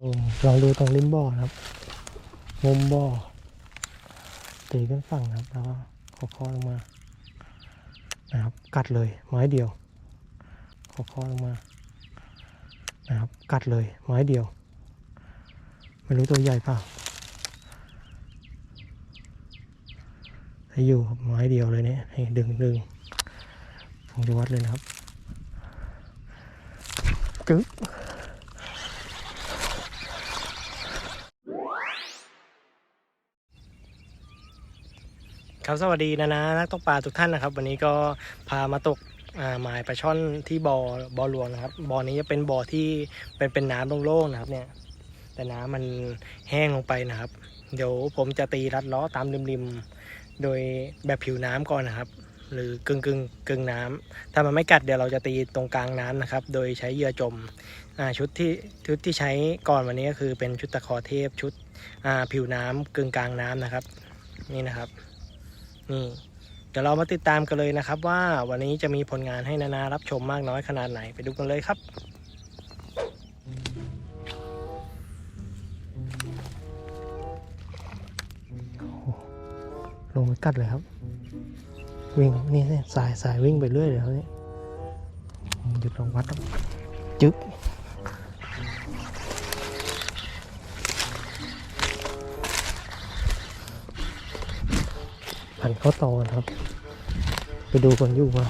ลองดูตรงริมบ่อครับ มุมบ่อตีขึ้นฝั่งนะครับ แล้วก็ขอคอลงมา นะครับ กัดเลยไม้เดียว ขอคอลงมา นะครับ กัดเลยไม้เดียว ไม่รู้ตัวใหญ่เปล่าถ้อยู่กับไม้เดียวเลยเนี่ยให้ดึงดึงผมจะวัดเลยนะครับกึ๊บ ครับสวัสดีนะนะนักตกปลาทุกท่านนะครับ วันนี้ก็พามาตกหมายปลาช่อนที่บอ่อบ่อหลวงนะครับบ่อนี้จะเป็นบ่อที่เป็นเป็นน้ำโล่งๆนะครับเนี่ยแต่น้ำมันแห้งลงไปนะครับ เดี๋ยวผมจะตีรัดล้อตามริมๆ โดยแบบผิวน้ำก่อนนะครับ หรือกึ่งกึ่งกึ่งน้ำถ้ามันไม่กัดเดี๋ยวเราจะตีตรงกลางน้ำนะครับ โดยใช้เหยื่อจมอชุดที่ชุดที่ใช้ก่อนวันนี้ก็คือเป็นชุดตะขอเทพชุดผิวน้ำกึ่งกลางน้ำนะครับ นี่นะครับ เดี๋ยวเรามาติดตามกันเลยนะครับ ว่าวันนี้จะมีผลงานให้นานารับชมมากน้อยขนาดไหนไปดูกันเลยครับลงไปกัดเลยครับ วิ่งนี่เนี่ยสายสายวิ่งไปเรื่อยเลยครับนี่หยุดลองวัดจึ๊บันเข้าตอนครับ ไปดูคนอยู่ว่า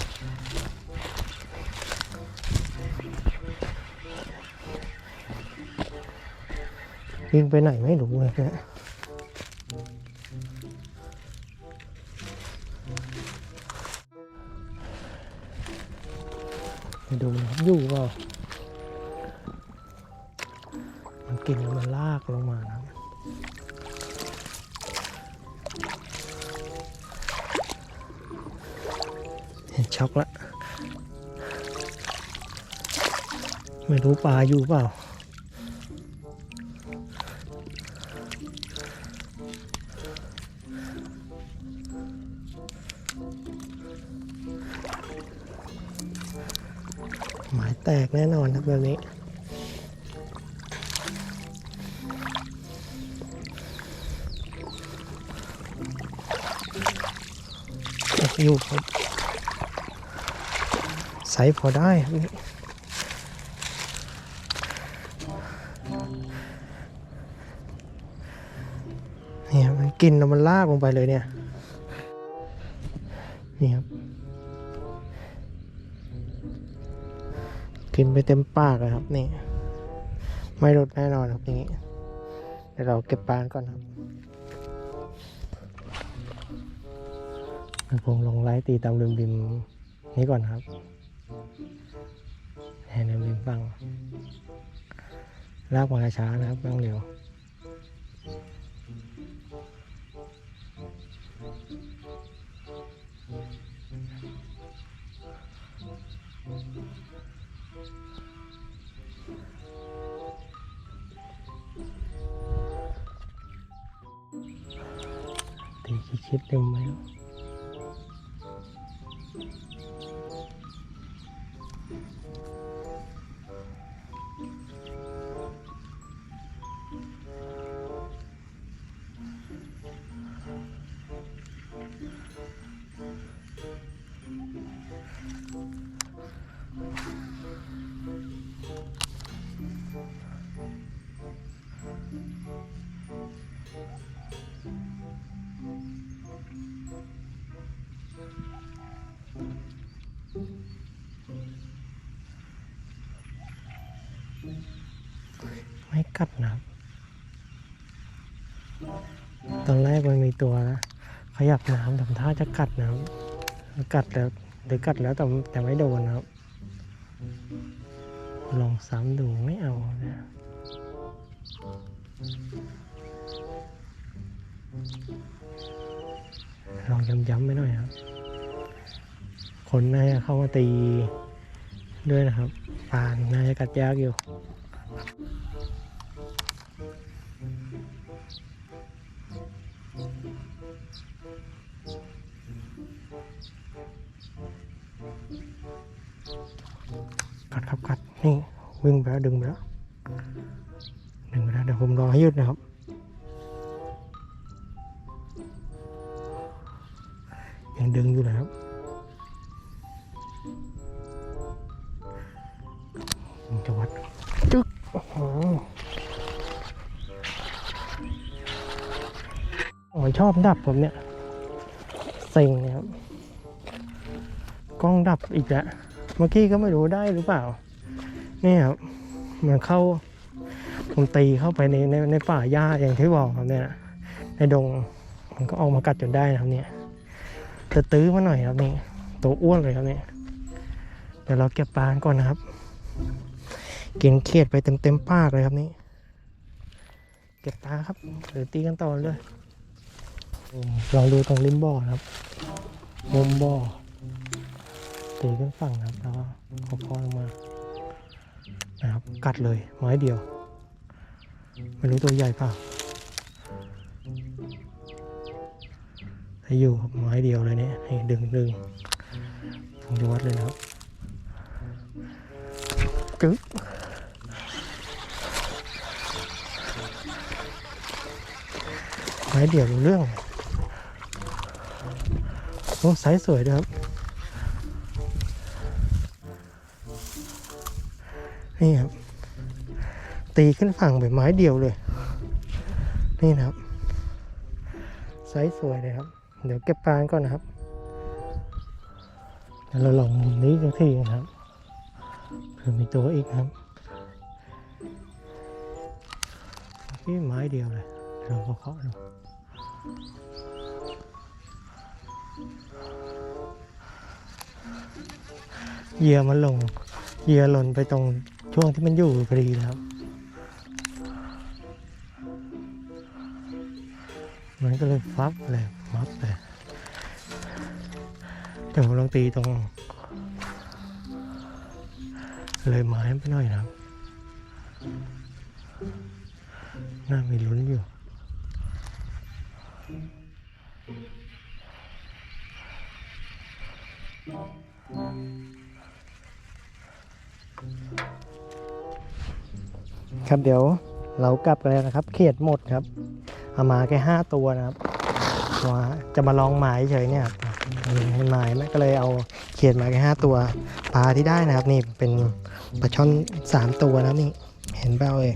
วิ่งไปไหนไม่รู้เลยเนี่ยไปดูนะครับอยู่ว่ามันกินแล้วมันลากลงมานะ ช็อกละ ไม่รู้ปลาอยู่เปล่า หมายแตกแน่นอนครับแบบนี้อยู่ครับ ส่พอได้ครับนี่เนี่ยมันกินแล้วมันลากลงไปเลยเนี่ย นี่ครับ กินไปเต็มปากเลยครับนี่ ไม่ลดแน่นอนครับอย่างนี้ เดี๋ยวเราเก็บปลาก่อนครับเดี๋ยวผมลงไลท์ตีตามริมริมๆนี้ก่อนครับ ให้ริมริมฟังลากมาช้า กัดนะครับ ตอนแรกมันมีตัวนะขยับน้ำทำท่าจะกัดนะครับกัดแล้วหรือกัดแล้วแต่แต่ไม่โดนนะครับ ลองซ้ำดูไม่เอานะลองย้ำๆไปหน่อยครับ คนน่าจะเข้ามาตีด้วยนะครับปานน่าจะกัดยากอยู่ กัดครับกัดนี่วิ่งไปแล้วดึงไปแล้วดึงเดี๋ยวผมรอให้ยุดนะครับยังดึงอยู่นะครับ มันชอบดับผมเนี่ยเซ็งเลยครับกล้องดับอีกแล้วเมื่อกี้ก็ไม่รู้ได้หรือเปล่านี่ครับมันเข้าผมตีเข้าไปในในในป่าหญ้าอย่างที่บอกครับเนี่ยในดงมันก็ออกมากัดจนได้นะครับเนี่ยจะตื้อมาหน่อยครับนี่ตัวอ้วนเลยครับนี่เดี๋ยวเราเก็บปลากันก่อนนะครับกินเขียดไปเต็มเต็มปากเลยครับนี่ เก็บปลาครับหรือตีกันต่อเลย ลองดูตรงริมบ่อครับ มุมบ่อตีขึ้นฝั่งนะครับแล้วก็ขอพอลงมา นะครับ กัดเลยไม้เดียว ไม่รู้ตัวใหญ่เปล่าให้อยู่กับไม้เดียวเลยเนี่ยให้ดึงดึงผมจะวัดเลยนะครับกึ๊บไม้เดียวรู้เรื่อง โอ้ไซส์สวยด้วยครับ นี่ครับ ตีขึ้นฝั่งแบบไม้เดียวเลย นี่นะครับไซส์สวยเลยครับ เดี๋ยวเก็บปลาก่อนนะครับเดี๋ยวเราลองมุมนี้สักทีนะครับเผื่อมีตัวอีกครับนี่ไม้เดียวเลยเดี๋ยวเราเคาะดู เหยื่อมันลงเหยื่อหล่นไปตรงช่วงที่มันอยู่พอดีนะครับมันก็เลยฟับเลยมับเลยเดี๋ยวผมลองตีตรง เลยไม้ไปหน่อยนะน่ามีลุ้นอยู่ ครับเดี๋ยวเรากลับกันแล้วนะครับ เขียดหมดครับ เอามาแค่ห้าตัวนะครับว่าจะมาลองหมายเฉยเนี่ยครับเห็นหมายไหมก็เลยเอาเขียดมาแค่ห้าตัวปลาที่ได้นะครับ นี่เป็นปลาช่อนสามตัวนะนี่เห็นเปล่าเอ่ย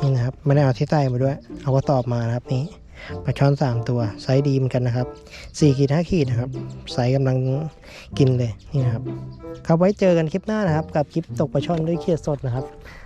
นี่นะครับไม่ได้เอาที่ใต้มาด้วย เอากระสอบมานะครับนี่ปลาช่อนสามตัวไซส์ดีเหมือนกันนะครับสี่ขีดห้าขีดนะครับไซส์กำลังกินเลยนี่นะครับครับไว้เจอกันคลิปหน้านะครับ กับคลิปตกปลาช่อนด้วยเขียดสดนะครับ